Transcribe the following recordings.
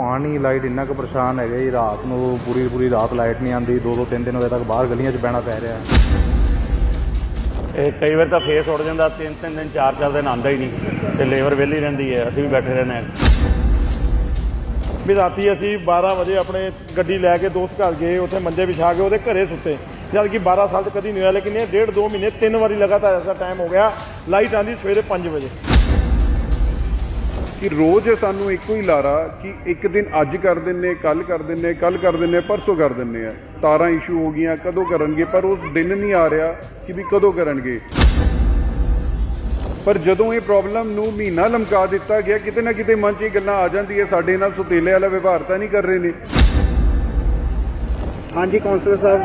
ਪਾਣੀ ਲਾਈਟ ਇੰਨਾ ਕੁ ਪਰੇਸ਼ਾਨ ਹੈਗਾ ਜੀ, ਰਾਤ ਨੂੰ ਪੂਰੀ ਪੂਰੀ ਰਾਤ ਲਾਈਟ ਨਹੀਂ ਆਉਂਦੀ, ਦੋ ਦੋ ਤਿੰਨ ਦਿਨ ਵਜੇ ਤੱਕ ਬਾਹਰ ਗਲੀਆਂ 'ਚ ਬਹਿਣਾ ਪੈ ਰਿਹਾ। ਇਹ ਕਈ ਵਾਰ ਤਾਂ ਫੇਸ ਉੱਡ ਜਾਂਦਾ, ਤਿੰਨ ਤਿੰਨ ਦਿਨ ਚਾਰ ਚਾਰ ਦਿਨ ਆਉਂਦਾ ਹੀ ਨਹੀਂ, ਤੇ ਲੇਬਰ ਵਿਹਲੀ ਰਹਿੰਦੀ ਹੈ, ਅਸੀਂ ਵੀ ਬੈਠੇ ਰਹਿੰਦੇ ਹਾਂ। ਵੀ ਰਾਤੀ ਅਸੀਂ 12 ਵਜੇ ਆਪਣੇ ਗੱਡੀ ਲੈ ਕੇ ਦੋਸਤ ਘਰ ਗਏ, ਉੱਥੇ ਮੰਜੇ ਵਿਛਾ ਕੇ ਉਹਦੇ ਘਰੇ ਸੁੱਤੇ। ਜਦ ਕਿ 12 ਸਾਲ ਤੋਂ ਕਦੀ ਨਹੀਂ ਹੋਇਆ, ਲੇਕਿਨ ਇਹ ਡੇਢ ਦੋ ਮਹੀਨੇ ਤਿੰਨ ਵਾਰੀ ਲਗਾਤਾਰ ਐਸਾ ਟਾਈਮ ਹੋ ਗਿਆ, ਲਾਈਟ ਆਂਦੀ ਸਵੇਰੇ 5 ਵਜੇ। ਕਿ ਰੋਜ਼ ਸਾਨੂੰ ਇੱਕੋ ਹੀ ਲਾਰਾ ਕਿ ਇੱਕ ਦਿਨ ਅੱਜ ਕਰ ਦਿੰਨੇ ਕੱਲ ਕਰ ਦਿੰਨੇ ਕੱਲ ਕਰ ਦਿੰਨੇ ਪਰਸੋਂ ਕਰ ਦਿੰਨੇ ਆ। ਤਾਰਾਂ ਇਸ਼ੂ ਹੋ ਗਈਆਂ, ਕਦੋਂ ਕਰਨਗੇ? ਪਰ ਉਸ ਦਿਨ ਨਹੀਂ ਆ ਰਿਹਾ ਕਿ ਵੀ ਕਦੋਂ ਕਰਨਗੇ। ਪਰ ਜਦੋਂ ਇਹ ਪ੍ਰੋਬਲਮ ਨੂੰ ਮਹੀਨਾ ਲਮਕਾ ਦਿੱਤਾ ਗਿਆ, ਕਿਤੇ ਨਾ ਕਿਤੇ ਮਨ 'ਚ ਇਹ ਗੱਲਾਂ ਆ ਜਾਂਦੀ ਹੈ ਸਾਡੇ ਨਾਲ ਸੁਤੇਲੇ ਵਾਲਾ ਵਿਵਹਾਰ ਤਾਂ ਨਹੀਂ ਕਰ ਰਹੇ ਨੇ। ਹਾਂਜੀ, ਕੌਂਸਲਰ ਸਾਹਿਬ,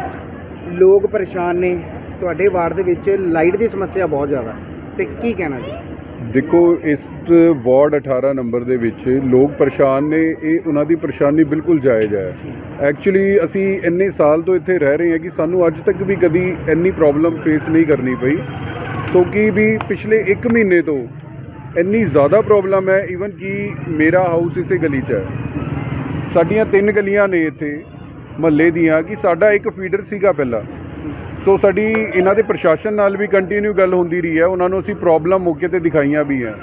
ਲੋਕ ਪਰੇਸ਼ਾਨ ਨੇ। ਤੁਹਾਡੇ ਵਾਰਡ ਦੇ ਵਿੱਚ ਲਾਈਟ ਦੀ ਸਮੱਸਿਆ ਬਹੁਤ ਜ਼ਿਆਦਾ ਤੇ ਕੀ ਕਹਿਣਾ ਜੀ? ਦੇਖੋ, ਇਸ ਵਾਰਡ 18 ਨੰਬਰ ਦੇ ਵਿੱਚ ਲੋਕ ਪਰੇਸ਼ਾਨ ਨੇ, ਇਹ ਉਹਨਾਂ ਦੀ ਪਰੇਸ਼ਾਨੀ ਬਿਲਕੁਲ ਜਾਇਜ਼ ਹੈ। ਐਕਚੁਅਲੀ ਅਸੀਂ ਇੰਨੇ ਸਾਲ ਤੋਂ ਇੱਥੇ ਰਹਿ ਰਹੇ ਹਾਂ ਕਿ ਸਾਨੂੰ ਅੱਜ ਤੱਕ ਵੀ ਕਦੀ ਇੰਨੀ ਪ੍ਰੋਬਲਮ ਫੇਸ ਨਹੀਂ ਕਰਨੀ ਪਈ। ਕਿਉਂਕਿ ਵੀ ਪਿਛਲੇ 1 ਮਹੀਨੇ ਤੋਂ ਇੰਨੀ ਜ਼ਿਆਦਾ ਪ੍ਰੋਬਲਮ ਹੈ ਈਵਨ ਕਿ ਮੇਰਾ ਹਾਊਸ ਇਸੇ ਗਲੀ 'ਚ ਹੈ। ਸਾਡੀਆਂ ਤਿੰਨ ਗਲੀਆਂ ਨੇ ਇੱਥੇ, ਮਹੱਲੇ ਦੀਆਂ, ਕਿ ਸਾਡਾ ਇੱਕ ਫੀਡਰ ਸੀਗਾ ਪਹਿਲਾਂ। ਸੋ ਸਾਡੀ ਇਹਨਾਂ ਦੇ ਪ੍ਰਸ਼ਾਸਨ ਨਾਲ ਵੀ ਕੰਟੀਨਿਊ ਗੱਲ ਹੁੰਦੀ ਰਹੀ ਹੈ। ਉਹਨਾਂ ਨੂੰ ਅਸੀਂ ਪ੍ਰੋਬਲਮ ਮੌਕੇ ਤੇ ਦਿਖਾਈਆਂ ਵੀ ਹੈ।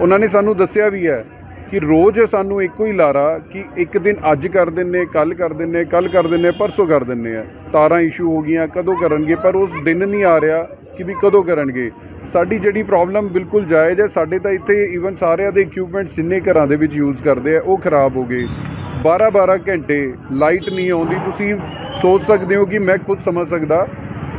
ਉਹਨਾਂ ਨੇ ਸਾਨੂੰ ਦੱਸਿਆ ਵੀ ਹੈ ਕਿ ਰੋਜ਼ ਸਾਨੂੰ ਇੱਕੋ ਹੀ ਲਾਰਾ ਕਿ ਇੱਕ ਦਿਨ ਅੱਜ ਕਰ ਦਿੰਨੇ ਕੱਲ ਕਰ ਦਿੰਨੇ ਕੱਲ ਕਰ ਦਿੰਨੇ ਪਰਸੋਂ ਕਰ ਦਿੰਨੇ ਆ। ਤਾਰਾਂ ਇਸ਼ੂ ਹੋ ਗਈਆਂ, ਕਦੋਂ ਕਰਨਗੇ, ਪਰ ਉਸ ਦਿਨ ਨਹੀਂ ਆ ਰਿਹਾ ਕਿ ਵੀ ਕਦੋਂ ਕਰਨਗੇ। ਸਾਡੀ ਜਿਹੜੀ ਪ੍ਰੋਬਲਮ ਬਿਲਕੁਲ ਜਾਇਜ਼ ਹੈ। ਸਾਡੇ ਤਾਂ ਇੱਥੇ ਈਵਨ ਸਾਰਿਆਂ ਦੇ ਇਕਵਿਪਮੈਂਟ ਜਿੰਨੇ ਘਰਾਂ ਦੇ ਵਿੱਚ ਯੂਜ਼ ਕਰਦੇ ਆ, ਉਹ ਖਰਾਬ ਹੋ ਗਏ। 12-12 ਘੰਟੇ ਲਾਈਟ ਨਹੀਂ ਆਉਂਦੀ। ਤੁਸੀਂ ਸੋਚ ਸਕਦੇ ਹੋ ਕਿ ਮੈਂ ਖੁਦ ਸਮਝ ਸਕਦਾ।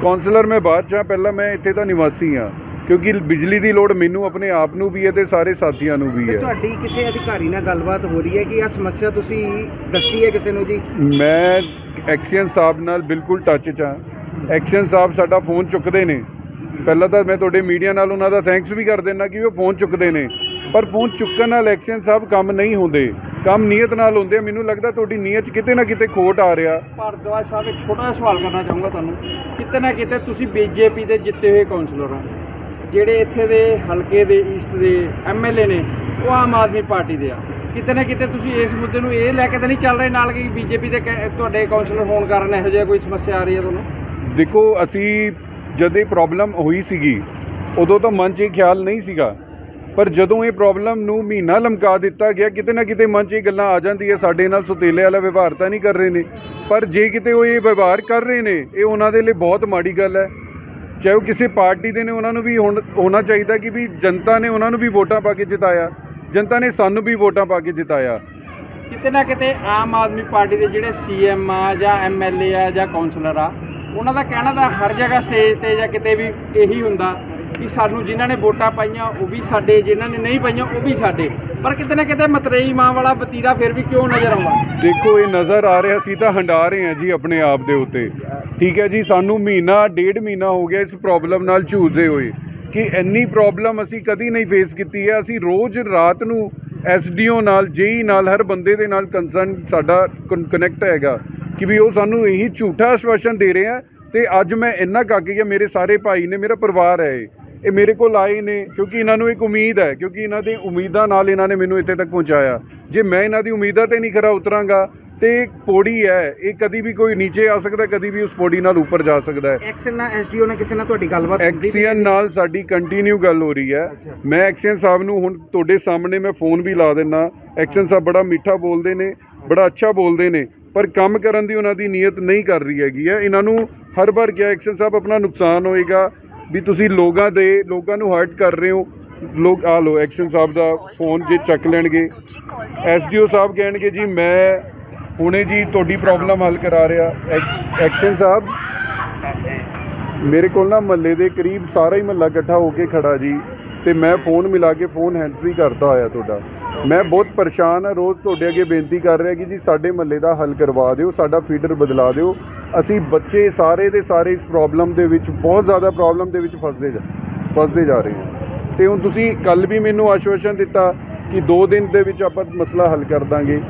ਕਾਉਂਸਲਰ ਮੈਂ ਬਾਅਦ ਚ ਪਹਿਲਾਂ ਮੈਂ ਇੱਥੇ ਦਾ ਨਿਵਾਸੀ ਹਾਂ ਕਿਉਂਕਿ ਬਿਜਲੀ ਦੀ ਲੋੜ ਮੈਨੂੰ ਆਪਣੇ ਆਪ ਨੂੰ ਵੀ ਹੈ ਤੇ ਸਾਰੇ ਸਾਥੀਆਂ ਨੂੰ ਵੀ ਹੈ। ਤੁਹਾਡੀ ਕਿਸੇ ਅਧਿਕਾਰੀ ਨਾਲ ਗੱਲਬਾਤ ਹੋ ਰਹੀ ਹੈ ਕਿ ਇਹ ਸਮੱਸਿਆ ਤੁਸੀਂ ਦੱਸੀ ਹੈ ਕਿਸੇ ਨੂੰ ਜੀ? ਮੈਂ ਐਕਸ਼ਨ ਸਾਹਿਬ ਨਾਲ ਬਿਲਕੁਲ ਟੱਚ 'ਚ ਹਾਂ। ਐਕਸ਼ਨ ਸਾਹਿਬ ਸਾਡਾ ਫੋਨ ਚੁੱਕਦੇ ਨੇ। ਪਹਿਲਾਂ ਤਾਂ ਮੈਂ ਤੁਹਾਡੇ ਮੀਡੀਆ ਨਾਲ ਉਹਨਾਂ ਦਾ ਥੈਂਕਸ ਵੀ ਕਰ ਦਿੰਦਾ ਕਿ ਉਹ ਫੋਨ ਚੁੱਕਦੇ ਨੇ। ਪਰ ਫੋਨ ਚੁੱਕਣ ਨਾਲ ਐਕਸ਼ਨ ਸਾਹਿਬ ਕੰਮ ਨਹੀਂ ਹੁੰਦੇ। ਕੰਮ ਨੀਅਤ ਨਾਲ ਹੁੰਦੇ ਆ। ਮੈਨੂੰ ਲੱਗਦਾ ਤੁਹਾਡੀ ਨੀਅਤ 'ਚ ਕਿਤੇ ਨਾ ਕਿਤੇ ਖੋਟ ਆ ਰਿਹਾ। ਭਾਰਦਵਾਜ ਸਾਹਿਬ ਇੱਕ ਛੋਟਾ ਜਿਹਾ ਸਵਾਲ ਕਰਨਾ ਚਾਹੂੰਗਾ ਤੁਹਾਨੂੰ। ਕਿਤੇ ਨਾ ਕਿਤੇ ਤੁਸੀਂ ਬੀਜੇਪੀ ਦੇ ਜਿੱਤੇ ਹੋਏ ਕਾਉਂਸਲਰ ਹੋ। ਜਿਹੜੇ ਇੱਥੇ ਦੇ ਹਲਕੇ ਦੇ ਈਸਟ ਦੇ ਐਮਐਲਏ ਨੇ ਉਹ ਆਮ ਆਦਮੀ ਪਾਰਟੀ ਦੇ ਆ। ਕਿਤੇ ਨਾ ਕਿਤੇ ਤੁਸੀਂ ਇਸ ਮੁੱਦੇ ਨੂੰ ਇਹ ਲੈ ਕੇ ਤਾਂ ਨਹੀਂ ਚੱਲ ਰਹੇ ਨਾਲ ਕਿ ਬੀਜੇਪੀ ਦੇ ਕੈ- ਤੁਹਾਡੇ ਕਾਉਂਸਲਰ ਹੋਣ ਕਾਰਨ ਇਹੋ ਜਿਹਾ ਕੋਈ ਸਮੱਸਿਆ ਆ ਰਹੀ ਹੈ ਤੁਹਾਨੂੰ? ਦੇਖੋ ਅਸੀਂ ਜਦ ਇਹ ਪ੍ਰੋਬਲਮ ਹੋਈ ਸੀਗੀ ਉਦੋਂ ਤਾਂ ਮਨ 'ਚ ਇਹ ਖਿਆਲ ਨਹੀਂ ਸੀਗਾ। ਪਰ ਜਦੋਂ ਇਹ ਪ੍ਰੋਬਲਮ ਨੂੰ ਮਹੀਨਾ ਲਮਕਾ ਦਿੱਤਾ ਗਿਆ, ਕਿਤੇ ਨਾ ਕਿਤੇ ਮਨ 'ਚ ਇਹ ਗੱਲਾਂ ਆ ਜਾਂਦੀ ਹੈ ਸਾਡੇ ਨਾਲ ਸੁਤੇਲੇ ਵਾਲਾ ਵਿਵਹਾਰ ਤਾਂ ਨਹੀਂ ਕਰ ਰਹੇ ਨੇ। ਪਰ ਜੇ ਕਿਤੇ ਉਹ ਇਹ ਵਿਵਹਾਰ ਕਰ ਰਹੇ ਨੇ, ਇਹ ਉਹਨਾਂ ਦੇ ਲਈ ਬਹੁਤ ਮਾੜੀ ਗੱਲ ਹੈ। ਚਾਹੇ ਉਹ ਕਿਸੇ ਪਾਰਟੀ ਦੇ ਨੇ, ਉਹਨਾਂ ਨੂੰ ਵੀ ਹੁਣ ਹੋਣਾ ਚਾਹੀਦਾ ਕਿ ਵੀ ਜਨਤਾ ਨੇ ਉਹਨਾਂ ਨੂੰ ਵੀ ਵੋਟਾਂ ਪਾ ਕੇ ਜਿਤਾਇਆ। ਜਨਤਾ ਨੇ ਸਾਨੂੰ ਵੀ ਵੋਟਾਂ ਪਾ ਕੇ ਜਿਤਾਇਆ। ਕਿਤੇ ਨਾ ਕਿਤੇ ਆਮ ਆਦਮੀ ਪਾਰਟੀ ਦੇ ਜਿਹੜੇ ਸੀਐਮ ਆ ਜਾਂ ਐਮਐਲਏ ਆ ਜਾਂ ਕਾਉਂਸਲਰ ਆ, ਉਹਨਾਂ ਦਾ ਕਹਿਣਾ ਤਾਂ ਹਰ ਜਗ੍ਹਾ ਸਟੇਜ ਤੇ ਜਾਂ ਕਿਤੇ ਵੀ ਇਹੀ ਹੁੰਦਾ ਕਿ ਸਾਨੂੰ ਜਿਨ੍ਹਾਂ ਨੇ ਵੋਟਾਂ ਪਾਈਆਂ ਉਹ ਵੀ ਸਾਡੇ, ਜਿਨ੍ਹਾਂ ਨੇ ਨਹੀਂ ਪਾਈਆਂ ਉਹ ਵੀ ਸਾਡੇ। ਪਰ ਕਿਤੇ ਨਾ ਕਿਤੇ ਮਤਰੇਈ ਮਾਂ ਵਾਲਾ ਵਤੀਰਾ ਫਿਰ ਵੀ ਕਿਉਂ ਨਜ਼ਰ ਆਉਂਦਾ? ਦੇਖੋ, ਇਹ ਨਜ਼ਰ ਆ ਰਿਹਾ ਸੀ ਤਾਂ ਹੰਡਾ ਰਹੇ ਹਾਂ ਜੀ ਆਪਣੇ ਆਪ ਦੇ ਉੱਤੇ। ਠੀਕ ਹੈ ਜੀ, ਸਾਨੂੰ ਮਹੀਨਾ, ਡੇਢ ਮਹੀਨਾ ਹੋ ਗਿਆ ਇਸ ਪ੍ਰੋਬਲਮ ਨਾਲ ਝੂਝਦੇ ਹੋਏ ਕਿ ਇੰਨੀ ਪ੍ਰੋਬਲਮ ਅਸੀਂ ਕਦੀ ਨਹੀਂ ਫੇਸ ਕੀਤੀ ਹੈ। ਅਸੀਂ ਰੋਜ਼ ਰਾਤ ਨੂੰ ਐਸਡੀਓ ਨਾਲ ਜੇਈ ਨਾਲ, ਹਰ ਬੰਦੇ ਦੇ ਨਾਲ ਕੰਸਰਨ ਸਾਡਾ ਕਨੈਕਟ ਹੈਗਾ ਕਿ ਵੀ ਉਹ ਸਾਨੂੰ ਇਹੀ ਝੂਠਾ ਆਸ਼ਵਾਸਨ ਦੇ ਰਹੇ ਆ ਤੇ ਅੱਜ ਮੈਂ ਇੰਨਾ ਕੱਕ ਗਿਆ, ਮੇਰੇ ਸਾਰੇ ਭਾਈ ਨੇ, ਮੇਰਾ ਪਰਿਵਾਰ ਹੈ ਇਹ ਮੇਰੇ ਕੋਲ ਆਏ ਨੇ ਕਿਉਂਕਿ ਇਹਨਾਂ ਨੂੰ ਇੱਕ ਉਮੀਦ ਹੈ ਕਿਉਂਕਿ ਇਹਨਾਂ ਦੀ ਉਮੀਦਾਂ ਨਾਲ ਇਹਨਾਂ ਨੇ ਮੈਨੂੰ ਇੱਥੇ ਤੱਕ ਪਹੁੰਚਾਇਆ। ਜੇ ਮੈਂ ਇਹਨਾਂ ਦੀ ਉਮੀਦਾਂ ਤੇ ਨਹੀਂ ਖਰਾ ਉਤਰਾਂਗਾ ਤੇ ਇੱਕ ਪੌੜੀ ਹੈ ਇਹ ਕਦੀ ਵੀ ਕੋਈ ਨੀਚੇ ਆ ਸਕਦਾ ਕਦੀ ਵੀ ਉਸ ਪੌੜੀ ਨਾਲ ਉੱਪਰ ਜਾ ਸਕਦਾ ਹੈ। ਐਕਸ਼ਨ ਨਾਲ ਐਸਡੀਓ ਨਾਲ ਕਿਸੇ ਨਾਲ ਤੁਹਾਡੀ ਗੱਲਬਾਤ ਐਕਸੀਅਨ ਨਾਲ ਸਾਡੀ ਕੰਟੀਨਿਊ ਗੱਲ ਹੋ ਰਹੀ ਹੈ। ਮੈਂ ਐਕਸ਼ਨ ਸਾਹਿਬ ਨੂੰ ਹੁਣ ਤੁਹਾਡੇ ਸਾਹਮਣੇ ਮੈਂ ਫੋਨ ਵੀ ਲਾ ਦਿੰਨਾ ਐਕਸ਼ਨ ਸਾਹਿਬ ਬੜਾ ਮਿੱਠਾ ਬੋਲਦੇ ਨੇ ਬੜਾ ਅੱਛਾ ਬੋਲਦੇ ਨੇ ਪਰ ਕੰਮ ਕਰਨ ਦੀ ਉਹਨਾਂ ਦੀ ਨੀਅਤ ਨਹੀਂ ਕਰ ਰਹੀ ਹੈਗੀ ਹੈ। ਇਹਨਾਂ ਨੂੰ ਹਰ ਵਾਰ ਕਿਹਾ ਐਕਸ਼ਨ ਸਾਹਿਬ ਆਪਣਾ ਨੁਕਸਾਨ ਹੋਏਗਾ ਵੀ ਤੁਸੀਂ ਲੋਕਾਂ ਦੇ ਲੋਕਾਂ ਨੂੰ ਹਰਟ ਕਰ ਰਹੇ ਹੋ। ਲੋਕ ਆ ਲੋ ਐਕਸ਼ਨ ਸਾਹਿਬ ਦਾ ਫੋਨ ਜੇ ਚੱਕ ਲੈਣਗੇ। ਐਸਡੀਓ ਸਾਹਿਬ ਕਹਿਣਗੇ, ਜੀ, ਮੈਂ ਹੁਣੇ ਜੀ ਤੁਹਾਡੀ ਪ੍ਰੋਬਲਮ ਹੱਲ ਕਰਾ ਰਿਹਾ। ਐਕ- ਐਕਸ਼ਨ ਸਾਹਿਬ? ਮੇਰੇ ਕੋਲ ਨਾ ਮਹੱਲੇ ਦੇ ਕਰੀਬ ਸਾਰਾ ਹੀ ਮਹੱਲਾ ਇਕੱਠਾ ਹੋ ਕੇ ਖੜਾ ਜੀ। ਤੇ ਮੈਂ ਫੋਨ ਮਿਲਾ ਕੇ ਫੋਨ ਹੈਂਡ ਫ੍ਰੀ ਕਰਦਾ ਹੋਇਆ ਤੁਹਾਡਾ। ਮੈਂ ਬਹੁਤ ਪਰੇਸ਼ਾਨ ਹਾਂ। ਰੋਜ਼ ਤੁਹਾਡੇ ਅੱਗੇ ਬੇਨਤੀ ਕਰ ਰਿਹਾ ਕਿ ਜੀ ਸਾਡੇ ਮਹੱਲੇ ਦਾ ਹੱਲ ਕਰਵਾ ਦਿਓ, ਸਾਡਾ ਫੀਡਰ ਬਦਲਾ ਦਿਓ। ਅਸੀਂ ਬੱਚੇ ਸਾਰੇ ਦੇ ਸਾਰੇ ਇਸ ਪ੍ਰੋਬਲਮ ਦੇ ਵਿੱਚ, ਬਹੁਤ ਜ਼ਿਆਦਾ ਪ੍ਰੋਬਲਮ ਦੇ ਵਿੱਚ ਫਸਦੇ ਜਾ ਫਸਦੇ ਜਾ ਰਹੇ ਹਾਂ। ਤੇ ਹੁਣ ਤੁਸੀਂ ਕੱਲ ਵੀ ਮੈਨੂੰ ਆਸ਼ਵਾਸਨ ਦਿੱਤਾ ਕਿ 2 ਦਿਨ ਦੇ ਵਿੱਚ ਆਪਾਂ ਮਸਲਾ ਹੱਲ ਕਰ ਦਾਂਗੇ।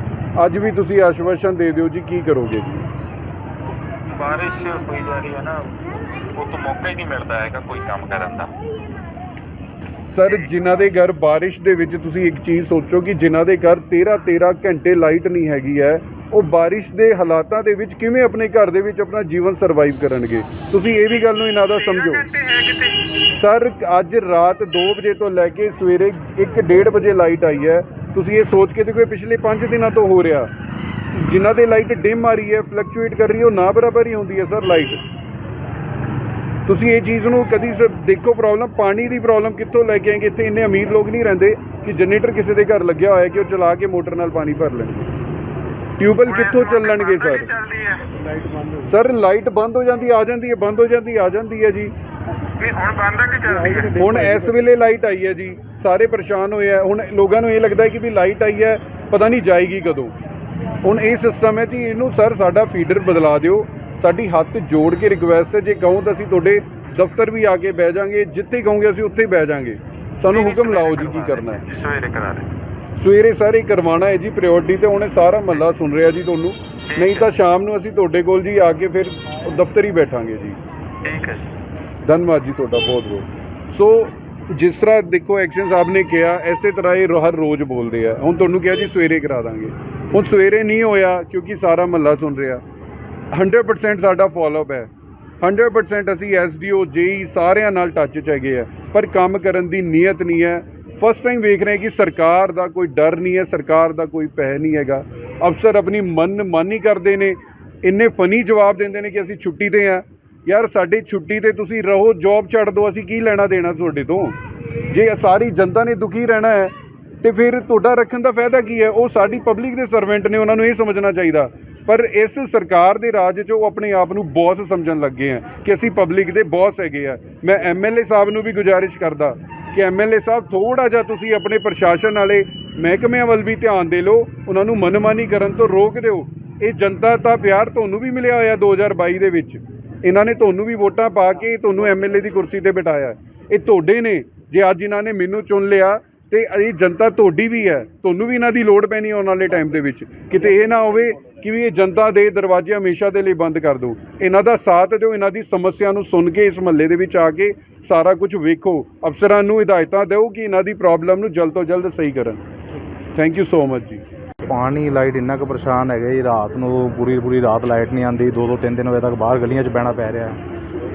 ਅੱਜ ਵੀ ਤੁਸੀਂ ਆਸ਼ਵਾਸਨ ਦੇ ਦਿਓ ਜੀ, ਕੀ ਕਰੋਗੇ ਜੀ? ਬਾਰਿਸ਼ ਹੋਈ ਜਾ ਰਹੀ ਹੈ ਨਾ, ਉਹ ਤੋਂ ਮੌਕਾ ਹੀ ਨਹੀਂ ਮਿਲਦਾ ਹੈਗਾ ਕੋਈ ਕੰਮ ਕਰਨ ਦਾ। ਸਰ ਜਿਨ੍ਹਾਂ ਦੇ ਘਰ ਬਾਰਿਸ਼ ਦੇ ਵਿੱਚ ਤੁਸੀਂ ਇੱਕ ਚੀਜ਼ ਸੋਚੋ ਕਿ ਜਿਨ੍ਹਾਂ ਦੇ ਘਰ 13 13 ਘੰਟੇ ਲਾਈਟ ਨਹੀਂ ਹੈਗੀ ਹੈ ਉਹ ਬਾਰਿਸ਼ ਦੇ ਹਾਲਾਤਾਂ ਦੇ ਵਿੱਚ ਕਿਵੇਂ ਆਪਣੇ ਘਰ ਦੇ ਵਿੱਚ ਆਪਣਾ ਜੀਵਨ ਸਰਵਾਈਵ ਕਰਨਗੇ? ਤੁਸੀਂ ਇਹ ਵੀ ਗੱਲ ਨੂੰ ਇਹਨਾਂ ਦਾ ਸਮਝੋ। ਸਰ ਅੱਜ ਰਾਤ 2 ਵਜੇ ਤੋਂ ਲੈ ਕੇ ਸਵੇਰੇ 1:30 ਵਜੇ ਲਾਈਟ ਆਈ ਹੈ। ਤੁਸੀਂ ਇਹ ਸੋਚ ਕੇ ਦੇਖੋ ਪਿਛਲੇ 5 ਦਿਨਾਂ ਤੋਂ ਹੋ ਰਿਹਾ। ਜਿਨ੍ਹਾਂ ਦੇ ਲਾਈਟ ਡਿਮ ਆ ਰਹੀ ਹੈ ਫਲਕਚੁਏਟ ਕਰ ਰਹੀ ਹੈ ਉਹ ਨਾ ਬਰਾਬਰ ਹੀ ਹੁੰਦੀ ਹੈ ਸਰ ਲਾਈਟ। ਤੁਸੀਂ ਇਹ ਚੀਜ਼ ਨੂੰ ਕਦੀ ਸ- ਦੇਖੋ ਪ੍ਰੋਬਲਮ ਪਾਣੀ ਦੀ ਪ੍ਰੋਬਲਮ ਕਿੱਥੋਂ ਲੈ ਕੇ ਆਏਗੇ? ਇੱਥੇ ਇੰਨੇ ਅਮੀਰ ਲੋਕ ਨਹੀਂ ਰਹਿੰਦੇ ਕਿ ਜਨਰੇਟਰ ਕਿਸੇ ਦੇ ਘਰ ਲੱਗਿਆ ਹੋਇਆ ਕਿ ਉਹ ਚਲਾ ਕੇ ਮੋਟਰ ਨਾਲ ਪਾਣੀ ਭਰ ਲੈਣਗੇ ਟਿਊਬਲ ਕਿੱਥੋਂ ਚੱਲਣਗੇ ਸਰ? ਸਰ ਲਾਈਟ ਬੰਦ ਹੋ ਜਾਂਦੀ ਆ ਜਾਂਦੀ ਹੈ ਬੰਦ ਹੋ ਜਾਂਦੀ ਆ ਜਾਂਦੀ ਹੈ ਜੀ। ਵੀ ਹੁਣ ਬੰਦ ਹੈ ਕਿ ਚੱਲਦੀ ਹੈ? ਹੁਣ ਇਸ ਵੇਲੇ ਲਾਈਟ ਆਈ ਹੈ ਜੀ। ਸਾਰੇ ਪਰੇਸ਼ਾਨ ਹੋਏ ਆ। ਹੁਣ ਲੋਕਾਂ ਨੂੰ ਇਹ ਲੱਗਦਾ ਹੈ ਕਿ ਵੀ ਲਾਈਟ ਆਈ ਹੈ ਪਤਾ ਨਹੀਂ ਜਾਏਗੀ ਕਦੋਂ। ਹੁਣ ਇਹ ਸਿਸਟਮ ਹੈ ਜੀ ਇਹਨੂੰ ਸਰ ਸਾਡਾ ਫੀਡਰ ਬਦਲਾ ਦਿਓ। ਸਾਡੀ ਹੱਥ ਜੋੜ ਕੇ ਰਿਕੁਐਸਟ ਹੈ। ਜੇ ਕਹੋ ਤਾਂ ਅਸੀਂ ਤੁਹਾਡੇ ਦਫ਼ਤਰ ਵੀ ਆ ਕੇ ਬਹਿ ਜਾਾਂਗੇ। ਜਿੱਥੇ ਕਹੋਗੇ ਅਸੀਂ ਉੱਥੇ ਹੀ ਬਹਿ ਜਾਾਂਗੇ। ਸਾਨੂੰ ਹੁਕਮ ਲਾਓ ਜੀ ਕੀ ਕਰਨਾ ਹੈ। ਸਵੇਰੇ ਕਰਾ ਦੇ ਸਵੇਰੇ ਸਾਰੇ ਕਰਵਾਉਣਾ ਹੈ ਜੀ ਪ੍ਰਾਇੋਰਟੀ ਤੇ ਉਹਨੇ ਸਾਰਾ ਮਹੱਲਾ ਸੁਣ ਰਿਹਾ ਜੀ ਤੁਹਾਨੂੰ। ਨਹੀਂ ਤਾਂ ਸ਼ਾਮ ਨੂੰ ਅਸੀਂ ਤੁਹਾਡੇ ਕੋਲ ਜੀ ਆ ਕੇ ਫਿਰ ਦਫ਼ਤਰ ਹੀ ਬੈਠਾਂਗੇ ਜੀ। ਠੀਕ ਹੈ ਜੀ। ਧੰਨਵਾਦ ਜੀ ਤੁਹਾਡਾ ਬਹੁਤ ਬਹੁਤ। ਸੋ ਜਿਸ ਤਰ੍ਹਾਂ ਦੇਖੋ ਐਕਸ਼ਨ ਸਾਹਿਬ ਨੇ ਕਿਹਾ ਐਸੇ ਤਰ੍ਹਾਂ ਇਹ ਹਰ ਰੋਜ਼ ਬੋਲਦੇ ਆ। ਹੁਣ ਤੁਹਾਨੂੰ ਕਿਹਾ ਜੀ ਸਵੇਰੇ ਕਰਾ ਦਾਂਗੇ। ਹੁਣ ਸਵੇਰੇ ਨਹੀਂ ਹੋਇਆ ਕਿਉਂਕਿ ਸਾਰਾ ਮਹੱਲਾ ਸੁਣ ਰਿਹਾ। 100% ਸਾਡਾ ਫਾਲੋਅਪ ਹੈ। 100% ਅਸੀਂ ਐਸਡੀਓ ਜੇਈ ਸਾਰਿਆਂ ਨਾਲ ਟੱਚ 'ਚ ਹੈਗੇ ਆ। ਪਰ ਕੰਮ ਕਰਨ ਦੀ ਨੀਅਤ ਨਹੀਂ ਹੈ। ਫਸਟ ਟਾਈਮ ਵੇਖ ਰਹੇ ਕਿ ਸਰਕਾਰ ਦਾ ਕੋਈ ਡਰ ਨਹੀਂ ਹੈ, ਸਰਕਾਰ ਦਾ ਕੋਈ ਪਹਿ ਨਹੀਂ ਹੈਗਾ। ਅਫਸਰ ਆਪਣੀ ਮਨ ਮਾਨੀ ਕਰਦੇ ਨੇ। ਇੰਨੇ ਫਨੀ ਜਵਾਬ ਦਿੰਦੇ ਨੇ ਕਿ ਅਸੀਂ ਛੁੱਟੀ ਤੇ ਆ ਯਾਰ, ਸਾਡੀ ਛੁੱਟੀ ਤੇ ਤੁਸੀਂ ਰਹੋ ਜੌਬ ਛੱਡ ਦਿਓ, ਅਸੀਂ ਕੀ ਲੈਣਾ ਦੇਣਾ ਤੁਹਾਡੇ ਤੋਂ? ਜੇ ਸਾਰੀ ਜਨਤਾ ਨੇ ਦੁਖੀ ਰਹਿਣਾ ਹੈ, ਤੇ ਫਿਰ ਤੁਹਾਡਾ ਰੱਖਣ ਦਾ ਫਾਇਦਾ ਕੀ ਹੈ? ਉਹ ਸਾਡੀ ਪਬਲਿਕ ਦੇ ਸਰਵੈਂਟ ਨੇ, ਉਹਨਾਂ ਨੂੰ ਇਹ ਸਮਝਣਾ ਚਾਹੀਦਾ। ਪਰ ਇਸ ਸਰਕਾਰ ਦੇ ਰਾਜ 'ਚ ਉਹ ਆਪਣੇ ਆਪ ਨੂੰ ਬੌਸ ਸਮਝਣ ਲੱਗੇ ਆ ਕਿ ਅਸੀਂ ਪਬਲਿਕ ਦੇ ਬੌਸ ਹੈਗੇ ਆ। ਮੈਂ ਐਮਐਲਏ ਸਾਹਿਬ ਨੂੰ ਵੀ ਗੁਜ਼ਾਰਿਸ਼ ਕਰਦਾ ਕਿ ਐਮਐਲਏ ਸਾਹਿਬ ਥੋੜਾ ਜਿਹਾ ਤੁਸੀਂ ਆਪਣੇ ਪ੍ਰਸ਼ਾਸਨ ਵਾਲੇ ਮਹਿਕਮਿਆਂ ਵੱਲ ਵੀ ਧਿਆਨ ਦੇ ਲਓ, ਉਹਨਾਂ ਨੂੰ ਮਨਮਾਨੀ ਕਰਨ ਤੋਂ ਰੋਕ ਦਿਓ। ਇਹ ਜਨਤਾ ਦਾ ਪਿਆਰ ਤੁਹਾਨੂੰ ਵੀ ਮਿਲਿਆ ਹੋਇਆ 2022 ਦੇ ਵਿੱਚ। ਇਹਨਾਂ ਨੇ ਤੁਹਾਨੂੰ ਵੀ ਵੋਟਾਂ ਪਾ ਕੇ ਤੁਹਾਨੂੰ ਐਮਐਲਏ ਦੀ ਕੁਰਸੀ ਤੇ ਬਿਠਾਇਆ। ਇਹ ਤੁਹਾਡੇ ਨੇ, ਜੇ ਅੱਜ ਇਹਨਾਂ ਨੇ ਮੈਨੂੰ ਚੁਣ ਲਿਆ, ਤੇ ਇਹ ਜਨਤਾ ਤੁਹਾਡੀ ਵੀ ਹੈ। ਤੁਹਾਨੂੰ ਵੀ ਇਹਨਾਂ ਦੀ ਲੋੜ ਪੈਣੀ ਆਉਣ ਵਾਲੇ ਟਾਈਮ ਦੇ ਵਿੱਚ। ਕਿਤੇ ਇਹ ਨਾ ਹੋਵੇ ਕਿ ਵੀ ਇਹ ਜਨਤਾ ਦੇ ਦਰਵਾਜ਼ੇ ਹਮੇਸ਼ਾ ਦੇ ਲਈ ਬੰਦ ਕਰ ਦਿਓ। ਇਹਨਾਂ ਦਾ ਸਾਥ ਦਿਓ, ਇਹਨਾਂ ਦੀ ਸਮੱਸਿਆ ਨੂੰ ਸੁਣ ਕੇ, ਇਸ ਮਹੱਲੇ ਦੇ ਵਿੱਚ ਆ ਕੇ ਸਾਰਾ ਕੁਝ ਵੇਖੋ। ਅਫਸਰਾਂ ਨੂੰ ਹਦਾਇਤਾਂ ਦਿਓ ਕਿ ਇਹਨਾਂ ਦੀ ਪ੍ਰੋਬਲਮ ਨੂੰ ਜਲਦ ਤੋਂ ਜਲਦ ਸਹੀ ਕਰਨ। ਥੈਂਕ ਯੂ ਸੋ ਮਚ ਜੀ। ਪਾਣੀ ਲਾਈਟ ਇੰਨਾ ਕੁ ਪਰੇਸ਼ਾਨ ਹੈਗਾ ਜੀ, ਰਾਤ ਨੂੰ ਪੂਰੀ ਪੂਰੀ ਰਾਤ ਲਾਈਟ ਨਹੀਂ ਆਉਂਦੀ, ਦੋ ਦੋ ਤਿੰਨ ਦਿਨ ਵਜੇ ਤੱਕ ਬਾਹਰ ਗਲੀਆਂ 'ਚ ਬਹਿਣਾ ਪੈ ਰਿਹਾ।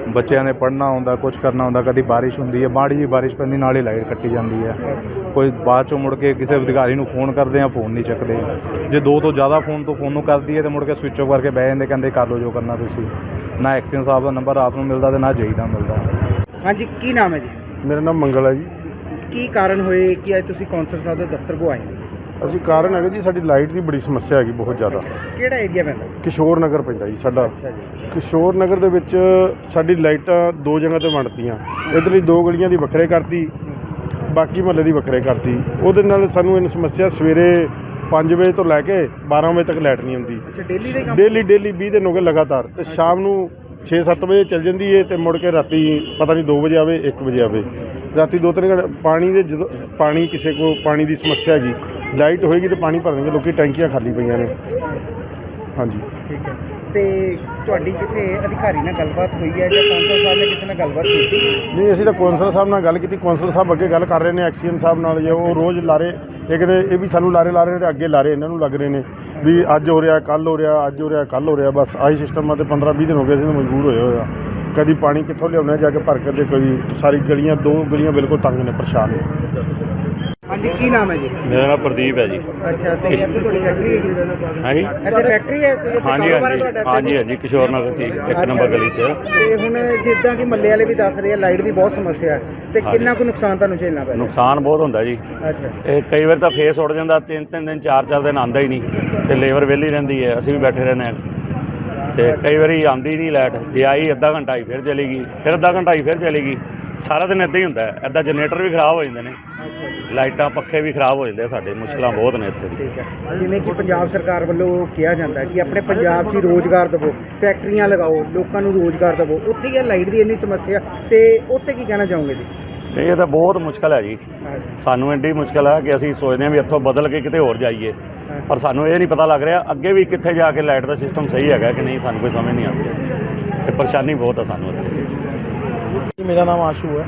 ਬੱਚਿਆਂ ਨੇ ਪੜ੍ਹਨਾ ਹੁੰਦਾ ਕੁਝ ਕਰਨਾ ਹੁੰਦਾ ਕਦੀ ਬਾਰਿਸ਼ ਹੁੰਦੀ ਹੈ ਮਾੜੀ ਜੀ ਬਾਰਿਸ਼ ਪੈਂਦੀ ਨਾਲ ਹੀ ਲਾਈਟ ਕੱਟੀ ਜਾਂਦੀ ਹੈ। ਕੋਈ ਬਾਅਦ ਚੋਂ ਮੁੜ ਕੇ ਕਿਸੇ ਅਧਿਕਾਰੀ ਨੂੰ ਫੋਨ ਕਰਦੇ ਆ ਫੋਨ ਨਹੀਂ ਚੱਕਦੇ। ਜੇ ਦੋ ਤੋਂ ਜ਼ਿਆਦਾ ਫੋਨ ਤੋਂ ਫੋਨ ਨੂੰ ਕਰਦੀ ਹੈ ਤੇ ਮੁੜ ਕੇ ਸਵਿਚ ਆਫ ਕਰਕੇ ਬਹਿ ਜਾਂਦੇ ਕਹਿੰਦੇ ਕਰ ਲਓ ਜੋ ਕਰਨਾ ਤੁਸੀਂ। ਨਾ ਐਕਸ਼ਨ ਸਾਹਿਬ ਦਾ ਨੰਬਰ ਰਾਤ ਨੂੰ ਮਿਲਦਾ ਤੇ ਨਾ ਜਈ ਦਾ ਮਿਲਦਾ। ਹਾਂਜੀ ਕੀ ਨਾਮ ਹੈ ਜੀ? ਮੇਰਾ ਨਾਮ ਮੰਗਲ ਹੈ ਜੀ। ਕੀ ਕਾਰਨ ਹੋਏ ਕਿ ਅੱਜ ਤੁਸੀਂ ਕੌਂਸਲ ਸਾਹਿਬ ਦੇ ਦਫ਼ਤਰ ਕੋ ਆਏ? ਅਸੀਂ ਕਾਰਨ ਹੈਗਾ ਜੀ ਸਾਡੀ ਲਾਈਟ ਦੀ ਬੜੀ ਸਮੱਸਿਆ ਹੈਗੀ ਬਹੁਤ ਜ਼ਿਆਦਾ। ਕਿਹੜਾ ਏਰੀਆ ਪੈਂਦਾ? ਕਿਸ਼ੋਰ ਨਗਰ ਪੈਂਦਾ ਜੀ ਸਾਡਾ। ਜੀ। ਕਿਸ਼ੋਰ ਨਗਰ ਦੇ ਵਿੱਚ ਸਾਡੀ ਲਾਈਟਾਂ ਦੋ ਜਗ੍ਹਾ ਤੇ ਵੰਡਤੀਆਂ। ਇਧਰਲੀ ਦੋ ਗਲੀਆਂ ਦੀ ਵੱਖਰੇ ਕਰਤੀ ਬਾਕੀ ਮਹੱਲੇ ਦੀ ਵੱਖਰੇ ਕਰਤੀ। ਉਹਦੇ ਨਾਲ ਸਾਨੂੰ ਇਹ ਸਮੱਸਿਆ ਸਵੇਰੇ 5 ਵਜੇ ਤੋਂ ਲੈ ਕੇ 12 ਵਜੇ ਤੱਕ ਲਾਈਟ ਨਹੀਂ ਅੱਛਾ ਡੇਲੀ ਦਾ ਹੀ ਕੰਮ? ਡੇਲੀ ਡੇਲੀ 20 ਦਿਨ ਹੋ ਗਏ ਲਗਾਤਾਰ। ਤੇ ਸ਼ਾਮ ਨੂੰ 6-7 ਵਜੇ ਚੱਲ ਜਾਂਦੀ ਏ ਤੇ ਮੁੜ ਕੇ ਰਾਤੀ ਪਤਾ ਨਹੀਂ 2 ਵਜੇ ਆਵੇ 1 ਵਜੇ ਆਵੇ। ਰਾਤੀ ਦੋ ਤਿੰਨ ਘੰਟੇ ਪਾਣੀ ਦੇ ਜਦੋਂ ਪਾਣੀ ਕਿਸੇ ਕੋ ਪਾਣੀ ਦੀ ਸਮੱਸਿਆ ਹੈਗੀ। ਲਾਈਟ ਹੋਏਗੀ ਤੇ ਪਾਣੀ ਭਰਨਗੇ ਲੋਕੀ ਟੈਂਕੀਆਂ ਖਾਲੀ ਪਈਆਂ ਨੇ। ਹਾਂਜੀ। ਠੀਕ ਹੈ। ਤੇ ਤੁਹਾਡੀ ਕਿਸੇ ਅਧਿਕਾਰੀ ਨਾਲ ਗੱਲਬਾਤ ਹੋਈ ਹੈ ਜਾਂ ਕੌਂਸਲ ਸਾਹਿਬ ਨੇ ਕਿਸੇ ਨਾਲ ਗੱਲਬਾਤ ਕੀਤੀ? ਨਹੀਂ ਅਸੀਂ ਤਾਂ ਕੌਂਸਲ ਸਾਹਿਬ ਨਾਲ ਗੱਲ ਕੀਤੀ। ਕੌਂਸਲ ਸਾਹਿਬ ਅੱਗੇ ਗੱਲ ਕਰ ਰਹੇ ਨੇ ਐਕਸੀਅਨ ਸਾਹਿਬ ਨਾਲ ਜੇ ਉਹ ਰੋਜ਼ ਲਾਰੇ ਇਹ ਕਹਿੰਦੇ ਇਹ ਵੀ ਸਾਨੂੰ ਲਾਰੇ ਲਾ ਰਹੇ ਨੇ ਤੇ ਅੱਗੇ ਲਾਰੇ ਇਹਨਾਂ ਨੂੰ ਲੱਗ ਰਹੇ ਨੇ ਵੀ ਅੱਜ ਹੋ ਰਿਹਾ ਕੱਲ ਹੋ ਰਿਹਾ ਅੱਜ ਹੋ ਰਿਹਾ ਕੱਲ ਹੋ ਰਿਹਾ। ਬਸ ਆਹੀ ਸਿਸਟਮ ਆ ਤੇ 15 20 ਦਿਨ ਹੋ ਗਏ ਅਸੀਂ ਮਜਬੂਰ ਹੋਏ ਹੋਏ ਆ। ਕਦੀ ਪਾਣੀ ਕਿੱਥੋਂ ਲਿਆਉਣਾ ਜਾ ਕੇ ਭਰ ਕੇ ਤੇ ਕੋਈ ਸਾਰੀ ਗਲੀਆਂ ਦੋ ਗਲੀਆਂ ਬਿਲਕੁਲ ਤੰਗ ਨੇ ਪਰੇਸ਼ਾਨ ਨੇ। ਹਾਂਜੀ ਕੀ ਨਾਮ ਹੈ ਜੀ? ਮੇਰਾ ਨਾਮ ਪ੍ਰਦੀਪ ਹੈ ਜੀ। ਅੱਛਾ ਤੇ ਇੱਥੇ ਤੁਹਾਡੀ ਫੈਕਟਰੀ ਹੈ ਜੀ? ਹਾਂਜੀ। ਇੱਥੇ ਫੈਕਟਰੀ ਹੈ? ਇੱਥੇ ਹਾਂਜੀ ਹਾਂਜੀ? ਹਾਂਜੀ ਹਾਂਜੀ ਕਿਸ਼ੋਰ ਨਗਰ ਦੀ ਇੱਕ ਨੰਬਰ ਗਲੀ 'ਚ। ਤੇ ਹੁਣ ਜਿੱਦਾਂ ਕਿ ਮੱਲੇ ਵਾਲੇ ਵੀ ਦੱਸ ਰਹੇ ਆ ਲਾਈਟ ਦੀ ਬਹੁਤ ਸਮੱਸਿਆ ਹੈ। ਤੇ। ਕਿੰਨਾ ਕੁ ਨੁਕਸਾਨ ਤੁਹਾਨੂੰ ਝੇਲਣਾ ਪੈਂਦਾ? ਨੁਕਸਾਨ ਬਹੁਤ ਹੁੰਦਾ ਜੀ। ਅੱਛਾ। ਇਹ ਕਈ ਵਾਰ ਤਾਂ ਫੇਸ ਉੱਡ ਜਾਂਦਾ ਤਿੰਨ ਤਿੰਨ ਦਿਨ ਚਾਰ ਚਾਰ ਦਿਨ ਆਂਦਾ ਹੀ ਨਹੀਂ। ਤੇ ਲੇਬਰ ਵਿਹਲੀ ਰਹਿੰਦੀ ਹੈ ਅਸੀਂ ਵੀ ਬੈਠੇ ਰਹਿੰਦੇ ਹਾਂ। ਤੇ ਕਈ ਵਾਰੀ ਆਂਦੀ ਨਹੀਂ ਲਾਈਟ ਜੇ ਆਈ ਅੱਧਾ ਘੰਟਾ ਹੀ ਫਿਰ ਚਲੀ ਗਈ ਫਿਰ ਅੱਧਾ ਘੰਟਾ ਹੀ ਫਿਰ ਚਲੀ ਗਈ। ਸਾਰਾ ਦਿਨ ਇਦਾਂ ਹੀ ਹੁੰਦਾ ਹੈ ਇਦਾਂ ਜਨਰੇਟਰ ਵੀ ਖਰਾਬ ਹੋ ਜਾਂਦੇ ਨੇ। ਲਾਈਟਾਂ ਪੱਖੇ ਵੀ ਖਰਾਬ ਹੋ ਜਾਂਦੇ ਆ ਸਾਡੇ ਮੁਸ਼ਕਲਾਂ ਬਹੁਤ ਨੇ ਇੱਥੇ ਦੀ। ਠੀਕ ਹੈ। ਜਿਵੇਂ ਕਿ ਪੰਜਾਬ ਸਰਕਾਰ ਵੱਲੋਂ ਕਿਹਾ ਜਾਂਦਾ ਕਿ ਆਪਣੇ ਪੰਜਾਬ 'ਚ ਹੀ ਰੋਜ਼ਗਾਰ ਦਿਵੋ ਫੈਕਟਰੀਆਂ ਲਗਾਓ ਲੋਕਾਂ ਨੂੰ ਰੋਜ਼ਗਾਰ ਦਿਵੋ ਉੱਥੇ ਹੀ ਲਾਈਟ ਦੀ ਇੰਨੀ ਸਮੱਸਿਆ ਤੇ ਉੱਥੇ ਕੀ ਕਹਿਣਾ ਚਾਹੋਗੇ ਜੀ? ਨਹੀਂ, ਇਹ ਤਾਂ ਬਹੁਤ ਮੁਸ਼ਕਲ ਹੈ ਜੀ। ਸਾਨੂੰ ਐਡੀ ਮੁਸ਼ਕਲ ਹੈ ਕਿ ਅਸੀਂ ਸੋਚਦੇ ਹਾਂ ਵੀ ਇੱਥੋਂ ਬਦਲ ਕੇ ਕਿਤੇ ਹੋਰ ਜਾਈਏ। ਪਰ ਸਾਨੂੰ ਇਹ ਨਹੀਂ ਪਤਾ ਲੱਗ ਰਿਹਾ ਅੱਗੇ ਵੀ ਕਿੱਥੇ ਜਾ ਕੇ ਲਾਈਟ ਦਾ ਸਿਸਟਮ ਸਹੀ ਹੈਗਾ ਕਿ ਨਹੀਂ ਸਾਨੂੰ ਕੋਈ ਸਮਝ ਨਹੀਂ ਆਉਂਦੀ। ਤੇ ਪਰੇਸ਼ਾਨੀ ਬਹੁਤ ਹੈ ਸਾਨੂੰ ਇੱਥੇ। ਮੇਰਾ ਨਾਮ ਆਸ਼ੂ ਹੈ।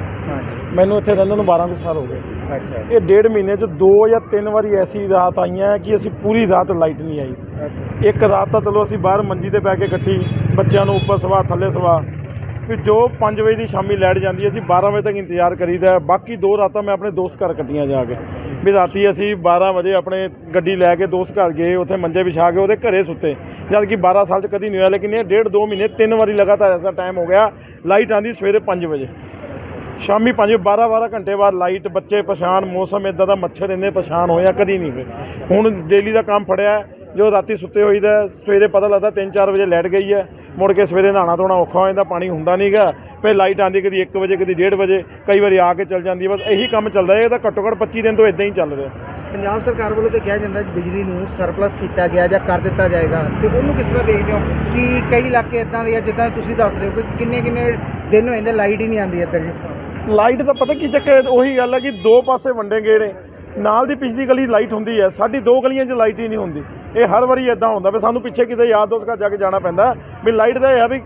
ਮੈਨੂੰ ਇੱਥੇ ਰਹਿੰਦੇ ਨੂੰ 12 ਕੁ ਸਾਲ ਹੋ ਗਏ। ਅੱਛਾ। ਇਹ ਡੇਢ ਮਹੀਨੇ 'ਚ ਦੋ ਜਾਂ ਤਿੰਨ ਵਾਰੀ ਐਸੀ ਰਾਤ ਆਈਆਂ ਕਿ ਅਸੀਂ ਪੂਰੀ ਰਾਤ ਲਾਈਟ ਨਹੀਂ ਆਈ। ਇੱਕ ਰਾਤ ਤਾਂ ਚਲੋ ਅਸੀਂ ਬਾਹਰ ਮੰਜੀ ਤੇ ਪੈ ਕੇ ਇਕੱਠੀ ਬੱਚਿਆਂ ਨੂੰ ਉੱਪਰ ਸਵਾ ਥੱਲੇ ਸਵਾ। ਵੀ ਜੋ 5 ਵਜੇ ਦੀ ਸ਼ਾਮੀ ਲਾਈਟ ਜਾਂਦੀ ਹੈ ਅਸੀਂ 12 ਵਜੇ ਤੱਕ ਇੰਤਜ਼ਾਰ ਕਰੀਦਾ। ਬਾਕੀ ਦੋ ਰਾਤਾਂ ਮੈਂ ਆਪਣੇ ਦੋਸਤ ਘਰ ਕੱਟੀਆਂ ਜਾ ਕੇ। ਵੀ ਰਾਤੀ ਅਸੀਂ 12 ਵਜੇ ਆਪਣੇ ਗੱਡੀ ਲੈ ਕੇ ਦੋਸਤ ਘਰ ਗਏ ਉੱਥੇ ਮੰਜੇ ਵਿਛਾ ਕੇ ਉਹਦੇ ਘਰੇ ਸੁੱਤੇ। ਜਦ ਕਿ 12 ਸਾਲ 'ਚ ਕਦੀ ਨਹੀਂ ਹੋਇਆ ਲੇਕਿਨ ਇਹ ਡੇਢ ਦੋ ਮਹੀਨੇ ਤਿੰਨ ਵਾਰੀ ਲਗਾਤਾਰ ਐਸਾ ਟਾਈਮ ਹੋ ਗਿਆ। ਲਾਈਟ ਆਂਦੀ ਸਵੇਰੇ 5 ਵਜੇ। ਸ਼ਾਮੀ 5 12 12 ਘੰਟੇ ਬਾਅਦ ਲਾਈਟ ਬੱਚੇ ਪਛਾਣ ਮੌਸਮ ਇਦਾਂ ਦਾ ਮੱਛਰ ਇੰਨੇ ਪਛਾਣ ਹੋਇਆ ਕਦੀ ਨਹੀਂ ਹੋਏ। ਹੁਣ ਡੇਲੀ ਦਾ ਕੰਮ ਫੜਿਆ ਹੈ, ਜੋ ਰਾਤੀ ਸੁੱਤੇ ਹੋਈ ਦਾ ਸਵੇਰੇ ਪਤਾ ਲੱਗਦਾ 3-4 ਵਜੇ ਲੈਟ ਗਈ ਹੈ ਮੁੜ ਕੇ ਸਵੇਰੇ ਨਹਾਣਾ ਧੋਣਾ ਔਖਾ ਹੋ ਜਾਂਦਾ ਪਾਣੀ ਹੁੰਦਾ ਨਹੀਂਗਾ ਫਿਰ ਲਾਈਟ ਆਂਦੀ ਕਦੀ 1 ਵਜੇ ਕਦੀ 1:30 ਵਜੇ ਕਈ ਵਾਰੀ ਆ ਕੇ ਚੱਲ ਜਾਂਦੀ ਹੈ ਬਸ ਇਹੀ ਕੰਮ ਚੱਲਦਾ ਹੈ ਇਹ ਤਾਂ ਘੱਟੋ ਘੱਟ 25 ਦਿਨ ਤੋਂ ਇਦਾਂ ਹੀ ਚੱਲ ਰਿਹਾ। ਪੰਜਾਬ ਸਰਕਾਰ ਵੱਲੋਂ ਤਾਂ ਕਿਹਾ ਜਾਂਦਾ ਕਿ ਬਿਜਲੀ ਨੂੰ ਸਰਪਲਸ ਕੀਤਾ ਗਿਆ ਜਾਂ ਕਰ ਦਿੱਤਾ ਜਾਏਗਾ ਤੇ ਉਹਨੂੰ ਕਿਸ ਤਰ੍ਹਾਂ ਦੇਖਦੇ ਹੋ? ਕਿ ਕਈ ਇਲਾਕੇ ਇਦਾਂ ਦੇ ਆ ਜਿੱਦਾਂ ਤੁਸੀਂ ਦੱਸ ਰਹੇ ਹੋ ਕਿ ਕਿੰਨੇ ਕਿੰਨੇ ਦਿਨ ਹੋ ਜਾਂਦੇ ਲਾਈਟ ਹੀ ਨਹੀਂ ਆਉਂਦੀ ਇੱਧਰ ਜੀ। ਲਾਈਟ ਦਾ ਪਤਾ ਕੀ ਚੱਕਰ ਹੈ? ਉਹੀ ਗੱਲ ਹੈ ਕਿ ਦੋ ਪਾਸੇ ਵੰਡੇ ਗਏ ਨੇ। ਨਾਲ ਦੀ ਪਿਛਲੀ ਗਲੀ ਲਾਈਟ ਹੁੰਦੀ ਹੈ। ਸਾਡੀ ਦੋ ਗਲੀਆਂ 'ਚ ਲਾਈਟ ਹੀ ਨਹੀਂ ਹੁੰਦੀ। ਇਹ ਹਰ ਵਾਰੀ ਇਦਾਂ ਹੁੰਦਾ ਵੀ ਸਾਨੂੰ ਪਿੱਛੇ ਕਿਤੇ ਯਾਰ ਦੋਸਤ ਘਰ ਜਾ ਕੇ ਜਾਣਾ ਪੈਂਦਾ। ਵੀ ਲਾਈਟ ਦਾ ਇਹ ਆ ਵੀ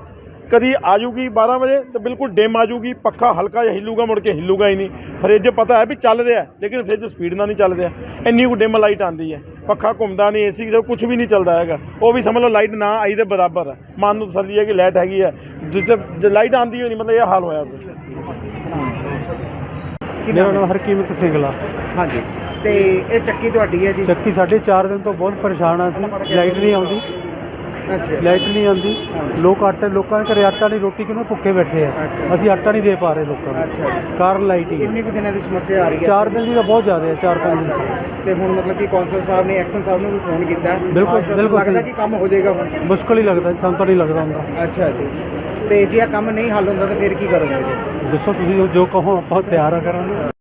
ਕਦੀ ਆ ਜੂਗੀ 12 ਵਜੇ ਤੇ ਬਿਲਕੁਲ ਡਿਮ ਆ ਜੂਗੀ ਪੱਖਾ ਹਲਕਾ ਜਿਹਾ ਹਿੱਲੂਗਾ, ਮੁੜ ਕੇ ਹਿੱਲੂਗਾ ਹੀ ਨਹੀਂ। ਫਰਿੱਜ ਪਤਾ ਹੈ ਵੀ ਚੱਲ ਰਿਹਾ ਲੇਕਿਨ ਫਰਿੱਜ ਸਪੀਡ ਨਾਲ ਨਹੀਂ ਚੱਲ ਰਿਹਾ। ਇੰਨੀ ਕੁ ਡਿਮ ਲਾਈਟ ਆਂਦੀ ਹੈ। ਪੱਖਾ ਘੁੰਮਦਾ ਨਹੀਂ, ਏਸੀ ਦਾ ਕੁਝ ਵੀ ਨਹੀਂ ਚੱਲਦਾ ਹੈਗਾ। ਉਹ ਵੀ ਸਮਝ ਲਓ ਲਾਈਟ ਨਾ ਆਈ ਦੇ ਬਰਾਬਰ ਹੈ। ਮਨ ਨੂੰ ਤਸੱਲੀ ਹੈ ਕਿ ਲਾਈਟ ਹੈਗੀ ਹੈ। ਜਿੱਥੇ ਲਾਈਟ ਆਂਦੀ ਹੋਈ ਨਹੀਂ, ਮਤਲਬ ਇਹ ਹਾਲ ਹੋਇਆ। ਮੇਰਾ ਨਾਮ ਹਰਕੀਮਤ ਸਿੰਘਲਾ ਹਾਂਜੀ। ਤੇ ਇਹ ਚੱਕੀ ਤੁਹਾਡੀ ਹੈ ਜੀ? ਚੱਕੀ ਸਾਡੇ 4 ਦਿਨ ਤੋਂ ਬਹੁਤ ਪਰੇਸ਼ਾਨ ਆ ਸੀ ਲਾਈਟ ਨਹੀਂ ਆਉਂਦੀ। ਅੱਛਾ। ਲਾਈਟ ਨਹੀਂ ਆਉਂਦੀ। ਲੋਕ ਆਟੇ ਲੋਕਾਂ ਦੇ ਘਰੇ ਆਟਾ ਨਹੀਂ ਰੋਟੀ ਕਿਉਂ ਭੁੱਖੇ ਬੈਠੇ ਆ? ਅੱਛਾ। ਅਸੀਂ ਆਟਾ ਨਹੀਂ ਦੇ ਪਾ ਰਹੇ ਲੋਕਾਂ ਨੂੰ। ਅੱਛਾ। ਕਾਰਨ ਲਾਈਟ ਹੀ ਹੈ। ਕਿੰਨੇ ਕੁ ਦਿਨਾਂ ਦੀ ਸਮੱਸਿਆ ਆ ਰਹੀ ਹੈ? 4 ਦਿਨ ਦੀ ਤਾਂ ਬਹੁਤ ਜ਼ਿਆਦਾ ਹੈ 4-5 ਦਿਨ। ਤੇ ਹੁਣ ਮਤਲਬ ਕਿ ਕੌਂਸਲ ਸਾਹਿਬ ਨੇ ਐਕਸ਼ਨ ਸਾਹਿਬ ਨੂੰ ਵੀ ਫੋਨ ਕੀਤਾ। ਬਿਲਕੁਲ, ਆਸ਼ਵਾਸਨ ਬਿਲਕੁਲ ਲੱਗਦਾ ਸਹੀ। ਕਿ ਕੰਮ ਹੋ ਜਾਏਗਾ ਹੁਣ? ਮੁਸ਼ਕਲ ਹੀ ਲੱਗਦਾ ਸਾਨੂੰ ਤਾਂ ਨਹੀਂ ਲੱਗਦਾ ਹੁੰਦਾ। ਅੱਛਾ ਜੀ। ਤੇ ਜੇ ਇਹ ਕੰਮ ਨਹੀਂ ਹੱਲ ਹੁੰਦਾ ਤਾਂ ਫਿਰ ਕੀ ਕਰੋਗੇ ਜੀ? ਦੱਸੋ ਤੁਸੀਂ ਜੋ ਕਹੋ ਆਪਾਂ ਤਿਆਰ ਆ ਕਰਾਂਗੇ।